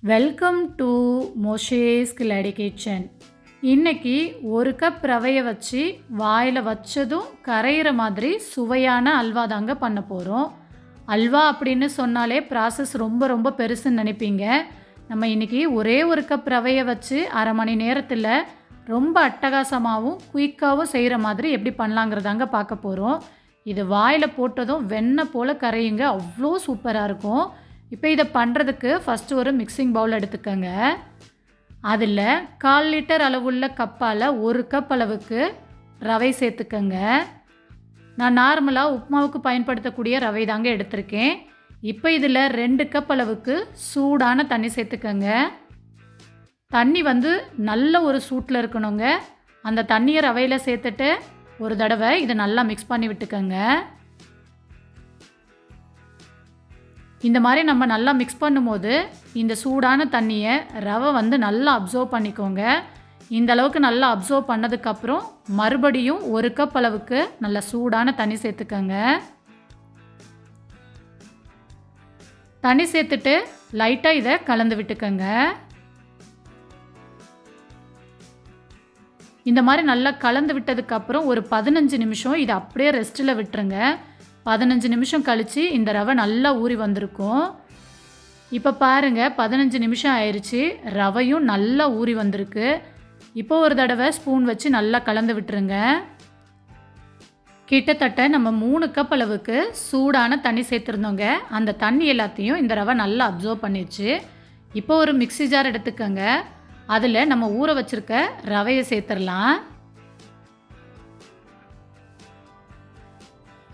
Welcome to மொஷேஸ் கிளாடி kitchen இன்னைக்கு ஒரு கப் ரவையை வச்சு வாயில் வச்சதும் கரையிற மாதிரி சுவையான அல்வா தாங்க பண்ண போகிறோம் அல்வா அப்படின்னு சொன்னாலே ப்ராசஸ் ரொம்ப ரொம்ப பெருசுன்னு நினைப்பீங்க. நம்ம இன்னைக்கு ஒரே ஒரு கப் ரவையை வச்சு அரை மணி நேரத்தில் ரொம்ப அட்டகாசமாகவும் குயிக்காகவும் செய்கிற மாதிரி எப்படி பண்ணலாங்கிறதாங்க பார்க்க போகிறோம் இது வாயில் போட்டதும் வெண்ணெய் போல் கரையுங்க. அவ்வளோ சூப்பராக இருக்கும். இப்போ இதை பண்ணுறதுக்கு ஃபஸ்ட்டு ஒரு மிக்சிங் பவுல் எடுத்துக்கோங்க. அதில் கால் லிட்டர் அளவுள்ள கப்பால் ஒரு கப் அளவுக்கு ரவை சேர்த்துக்கங்க. நான் நார்மலாக உப்புமாவுக்கு பயன்படுத்தக்கூடிய ரவை தாங்க எடுத்திருக்கேன். இப்போ இதில் ரெண்டு கப் அளவுக்கு சூடான தண்ணி சேர்த்துக்கங்க. தண்ணி வந்து நல்ல ஒரு சூட்டில் இருக்கணுங்க. அந்த தண்ணியை ரவையில் சேர்த்துட்டு ஒரு தடவை இதை நல்லா மிக்ஸ் பண்ணி விட்டுக்கோங்க. இந்த மாதிரி நம்ம நல்லா மிக்ஸ் பண்ணும்போது இந்த சூடான தண்ணியை ரவை வந்து நல்லா அப்சர்வ் பண்ணிக்கோங்க. இந்த அளவுக்கு நல்லா அப்சர்வ் பண்ணதுக்கப்புறம் மறுபடியும் ஒரு கப் அளவுக்கு நல்ல சூடான தண்ணி சேர்த்துக்கோங்க. தண்ணி சேர்த்துட்டு லைட்டாக இதை கலந்து விட்டுக்கோங்க. இந்த மாதிரி நல்லா கலந்து விட்டதுக்கப்புறம் ஒரு பதினஞ்சு நிமிஷம் இதை அப்படியே ரெஸ்ட்டில் விட்டுருங்க. பதினஞ்சு நிமிஷம் கழித்து இந்த ரவை நல்லா ஊறி வந்திருக்கும். இப்போ பாருங்கள் பதினஞ்சு நிமிஷம் ஆயிடுச்சு ரவையும் நல்லா ஊறி வந்திருக்கு. இப்போ ஒரு தடவை ஸ்பூன் வச்சு நல்லா கலந்து விட்டுருங்க. கிட்டத்தட்ட நம்ம மூணு கப் அளவுக்கு சூடான தண்ணி சேர்த்துருந்தோங்க. அந்த தண்ணி எல்லாத்தையும் இந்த ரவை நல்லா அப்சர்வ் பண்ணிடுச்சு இப்போ ஒரு மிக்ஸி ஜார் எடுத்துக்கோங்க. அதில் நம்ம ஊற வச்சுருக்க ரவையை சேர்த்துடலாம்.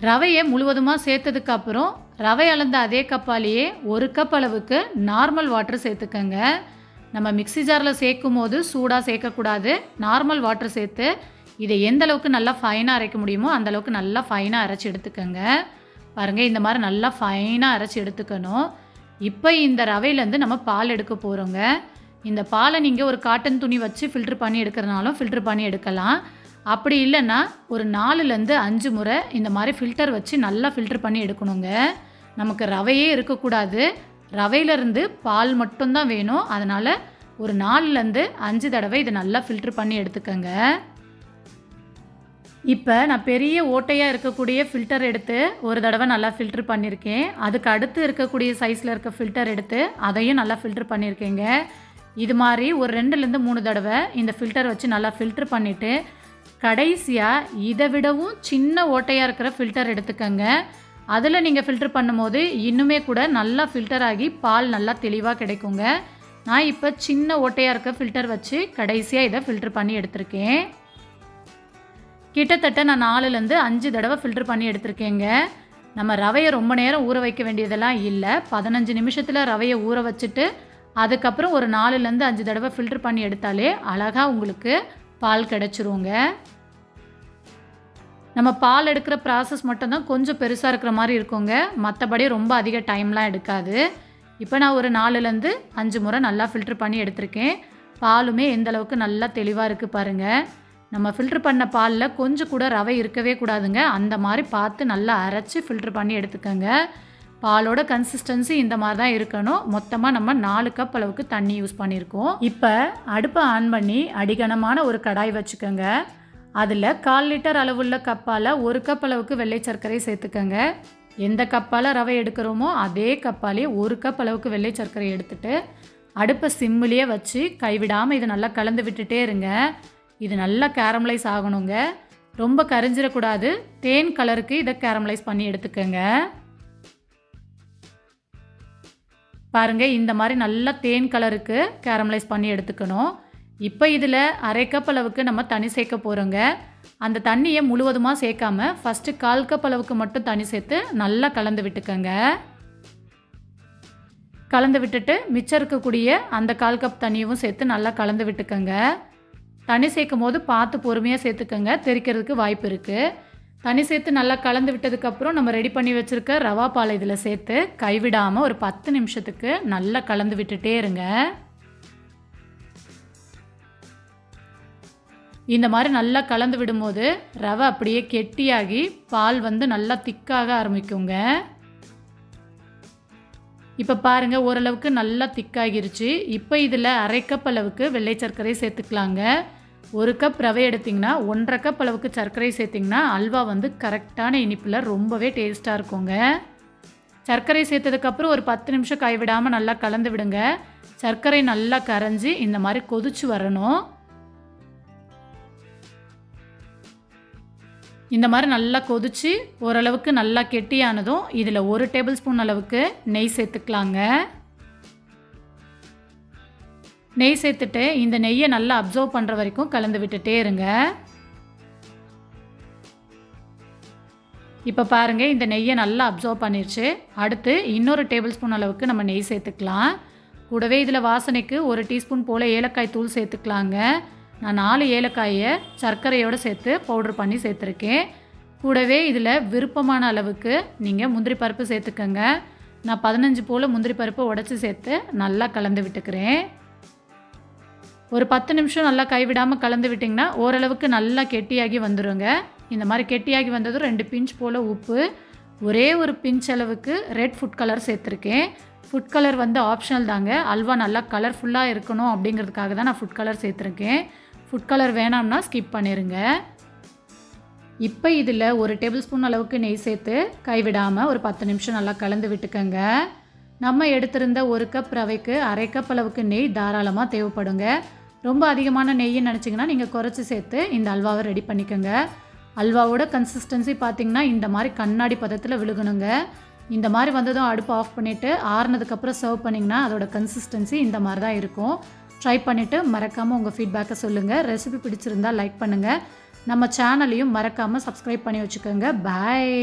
ரவையை முழுவதுமாக சேர்த்ததுக்கு அப்புறம் ரவை அளந்த அதே கப்பாலேயே ஒரு கப் அளவுக்கு நார்மல் வாட்டர் சேர்த்துக்கங்க. நம்ம மிக்ஸி ஜாரில் சேர்க்கும் போது சூடாக சேர்க்கக்கூடாது. நார்மல் வாட்டர் சேர்த்து இதை எந்த அளவுக்கு நல்லா ஃபைனாக அரைக்க முடியுமோ அந்தளவுக்கு நல்லா ஃபைனாக அரைச்சி எடுத்துக்கோங்க. பாருங்கள் இந்த மாதிரி நல்லா ஃபைனாக அரைச்சி எடுத்துக்கணும். இப்போ இந்த ரவையிலேருந்து நம்ம பால் எடுக்க போகிறோங்க இந்த பாலை நீங்கள் ஒரு காட்டன் துணி வச்சு ஃபில்ட்ரு பண்ணி எடுக்கிறனாலும் ஃபில்ட்ரு பண்ணி எடுக்கலாம். அப்படி இல்லைன்னா ஒரு நாலுலேருந்து அஞ்சு முறை இந்த மாதிரி ஃபில்டர் வச்சு நல்லா ஃபில்டர் பண்ணி எடுக்கணுங்க. நமக்கு ரவையே இருக்கக்கூடாது. ரவையிலேருந்து பால் மட்டும்தான் வேணும். அதனால் ஒரு நாலுலேருந்து அஞ்சு தடவை இதை நல்லா ஃபில்ட்ரு பண்ணி எடுத்துக்கோங்க. இப்போ நான் பெரிய ஓட்டையாக இருக்கக்கூடிய ஃபில்டர் எடுத்து ஒரு தடவை நல்லா ஃபில்ட்ரு பண்ணியிருக்கேன். அதுக்கு அடுத்து இருக்கக்கூடிய சைஸில் இருக்க ஃபில்டர் எடுத்து அதையும் நல்லா ஃபில்ட்ரு பண்ணியிருக்கேங்க. இது மாதிரி ஒரு ரெண்டுலேருந்து மூணு தடவை இந்த ஃபில்டர் வச்சு நல்லா ஃபில்ட்ரு பண்ணிவிட்டு கடைசியாக இதை விடவும் சின்ன ஓட்டையாக இருக்கிற ஃபில்டர் எடுத்துக்கோங்க. அதில் நீங்கள் ஃபில்டர் பண்ணும்போது இன்னுமே கூட நல்லா ஃபில்டர் ஆகி பால் நல்லா தெளிவாக கிடைக்குங்க. நான் இப்போ சின்ன ஓட்டையாக இருக்க ஃபில்டர் வச்சு கடைசியாக இதை ஃபில்டர் பண்ணி எடுத்திருக்கேன். கிட்டத்தட்ட நான் நாலுலேருந்து அஞ்சு தடவை ஃபில்டர் பண்ணி எடுத்திருக்கேங்க. நம்ம ரவையை ரொம்ப நேரம் ஊற வைக்க வேண்டியதெல்லாம் இல்லை. பதினஞ்சு நிமிஷத்தில் ரவையை ஊற வச்சுட்டு அதுக்கப்புறம் ஒரு நாலுலேருந்து அஞ்சு தடவை ஃபில்டர் பண்ணி எடுத்தாலே அழகாக உங்களுக்கு பால் கிடச்சிருங்க. நம்ம பால் எடுக்கிற ப்ராசஸ் மட்டும்தான் கொஞ்சம் பெருசாக இருக்கிற மாதிரி இருக்குங்க. மற்றபடி ரொம்ப அதிக டைம்லாம் எடுக்காது. இப்போ நான் ஒரு நாலுலேருந்து அஞ்சு முறை நல்லா ஃபில்ட்ரு பண்ணி எடுத்திருக்கேன். பாலுமே எந்த அளவுக்கு நல்லா தெளிவாக இருக்குது பாருங்கள் நம்ம ஃபில்ட்ரு பண்ண பாலில் கொஞ்சம் கூட ரவை இருக்கவே கூடாதுங்க. அந்த மாதிரி பார்த்து நல்லா அரைச்சி ஃபில்ட்ரு பண்ணி எடுத்துக்கோங்க. பாலோட கன்சிஸ்டன்சி இந்த மாதிரி தான் இருக்கணும். மொத்தமாக நம்ம நாலு கப் அளவுக்கு தண்ணி யூஸ் பண்ணியிருக்கோம் இப்போ அடுப்பை ஆன் பண்ணி அடிகனமான ஒரு கடாய் வச்சுக்கோங்க. அதில் கால் லிட்டர் அளவுள்ள கப்பால் ஒரு கப் அளவுக்கு வெள்ளை சர்க்கரை சேர்த்துக்கோங்க. எந்த கப்பால் ரவை எடுக்கிறோமோ அதே கப்பாலே ஒரு கப் அளவுக்கு வெள்ளை சர்க்கரை எடுத்துட்டு அடுப்பை சிம்மிலேயே வச்சு கைவிடாமல் இதை நல்லா கலந்து விட்டுட்டே இருங்க. இது நல்லா கேரமலைஸ் ஆகணுங்க. ரொம்ப கரிஞ்சிடக்கூடாது தேன் கலருக்கு இதை கேரமலைஸ் பண்ணி எடுத்துக்கோங்க. பாருங்கள் இந்த மாதிரி நல்லா தேன் கலருக்கு கேரமலைஸ் பண்ணி எடுத்துக்கணும். இப்போ இதில் அரை கப் அளவுக்கு நம்ம தண்ணி சேர்க்க போகிறோங்க அந்த தண்ணியை முழுவதுமாக சேர்க்காம ஃபஸ்ட்டு கால் கப் அளவுக்கு மட்டும் தண்ணி சேர்த்து நல்லா கலந்து விட்டுக்கோங்க. கலந்து விட்டுட்டு மிச்சம் இருக்கக்கூடிய அந்த கால் கப் தண்ணியும் சேர்த்து நல்லா கலந்து விட்டுக்கோங்க. தண்ணி சேர்க்கும் போது பார்த்து பொறுமையாக சேர்த்துக்கோங்க தெறிக்கிறதுக்கு வாய்ப்பு இருக்குது தண்ணி சேர்த்து நல்லா கலந்து விட்டதுக்கப்புறம் நம்ம ரெடி பண்ணி வச்சுருக்க ரவா பால் இதில் சேர்த்து கைவிடாமல் ஒரு பத்து நிமிஷத்துக்கு நல்லா கலந்து விட்டுட்டே இருங்க. இந்த மாதிரி நல்லா கலந்து விடும்போது ரவை அப்படியே கெட்டியாகி பால் வந்து நல்லா திக்காக ஆரம்பிக்குங்க. இப்போ பாருங்கள் ஓரளவுக்கு நல்லா திக்காகிருச்சு. இப்போ இதில் அரை கப் அளவுக்கு வெள்ளை சர்க்கரை சேர்த்துக்கலாங்க. ஒரு கப் ரவை எடுத்திங்கன்னா ஒன்றரை கப் அளவுக்கு சர்க்கரை சேர்த்திங்கன்னா அல்வா வந்து கரெக்டான இனிப்பில் ரொம்பவே டேஸ்ட்டாக இருக்குங்க. சர்க்கரை சேர்த்ததுக்கப்புறம் ஒரு பத்து நிமிஷம் கைவிடாமல் நல்லா கலந்து விடுங்க. சர்க்கரை நல்லா கரைஞ்சி இந்த மாதிரி கொதிச்சு வரணும். இந்த மாதிரி நல்லா கொதிச்சு ஓரளவுக்கு நல்லா கெட்டியானதும் இதில் ஒரு டேபிள் ஸ்பூன் அளவுக்கு நெய் சேர்த்துக்கலாங்க. நெய் சேர்த்துட்டு இந்த நெய்யை நல்லா அப்சர்வ் பண்ணுற வரைக்கும் கலந்து விட்டுட்டே இருங்க. இப்போ பாருங்கள் இந்த நெய்யை நல்லா அப்சர்வ் பண்ணிருச்சு. அடுத்து இன்னொரு டேபிள் ஸ்பூன் அளவுக்கு நம்ம நெய் சேர்த்துக்கலாம். கூடவே இதில் வாசனைக்கு ஒரு டீஸ்பூன் போல் ஏலக்காய் தூள் சேர்த்துக்கலாங்க. நான் நாலு ஏலக்காயை சர்க்கரையோடு சேர்த்து பவுட்ரு பண்ணி சேர்த்துருக்கேன். கூடவே இதில் விருப்பமான அளவுக்கு நீங்கள் முந்திரி பருப்பு சேர்த்துக்கோங்க. நான் பதினஞ்சு போல் முந்திரி பருப்பு உடச்சி சேர்த்து நல்லா கலந்து விட்டுக்கிறேன். ஒரு பத்து நிமிஷம் நல்லா கைவிடாமல் கலந்து விட்டிங்கன்னா ஓரளவுக்கு நல்லா கெட்டியாகி வந்துடுங்க இந்த மாதிரி கெட்டியாகி வந்ததும் ரெண்டு பிஞ்ச் போல் உப்பு ஒரே ஒரு பிஞ்ச் அளவுக்கு ரெட் ஃபுட் கலர் சேர்த்துருக்கேன். ஃபுட் கலர் வந்து ஆப்ஷனல் தாங்க. அல்வா நல்லா கலர்ஃபுல்லாக இருக்கணும் அப்படிங்கிறதுக்காக தான் நான் ஃபுட் கலர் சேர்த்துருக்கேன். ஃபுட் கலர் வேணாம்னா ஸ்கிப் பண்ணிடுங்க இப்போ இதில் ஒரு டேபிள் ஸ்பூன் அளவுக்கு நெய் சேர்த்து கைவிடாமல் ஒரு பத்து நிமிஷம் நல்லா கலந்து விட்டுக்கோங்க. நம்ம எடுத்திருந்த ஒரு கப் ரவைக்கு அரை கப் அளவுக்கு நெய் தாராளமாக தேவைப்படுங்க. ரொம்ப அதிகமான நெய்யை நினச்சிங்கன்னா நீங்கள் குறைச்சி சேர்த்து இந்த அல்வாவை ரெடி பண்ணிக்கோங்க. அல்வாவோட கன்சிஸ்டன்சி பார்த்திங்கன்னா இந்த மாதிரி கண்ணாடி பதத்தில் விழுகணுங்க. இந்த மாதிரி வந்ததும் அடுப்பு ஆஃப் பண்ணிவிட்டு ஆறுனதுக்கப்புறம் சர்வ் பண்ணிங்கன்னா அதோட கன்சிஸ்டன்சி இந்த மாதிரி தான் இருக்கும். ட்ரை பண்ணிவிட்டு மறக்காமல் உங்கள் ஃபீட்பேக்கை சொல்லுங்கள் ரெசிபி பிடிச்சிருந்தால் லைக் பண்ணுங்கள் நம்ம சேனலையும் மறக்காமல் சப்ஸ்கிரைப் பண்ணி வச்சுக்கோங்க. பாய்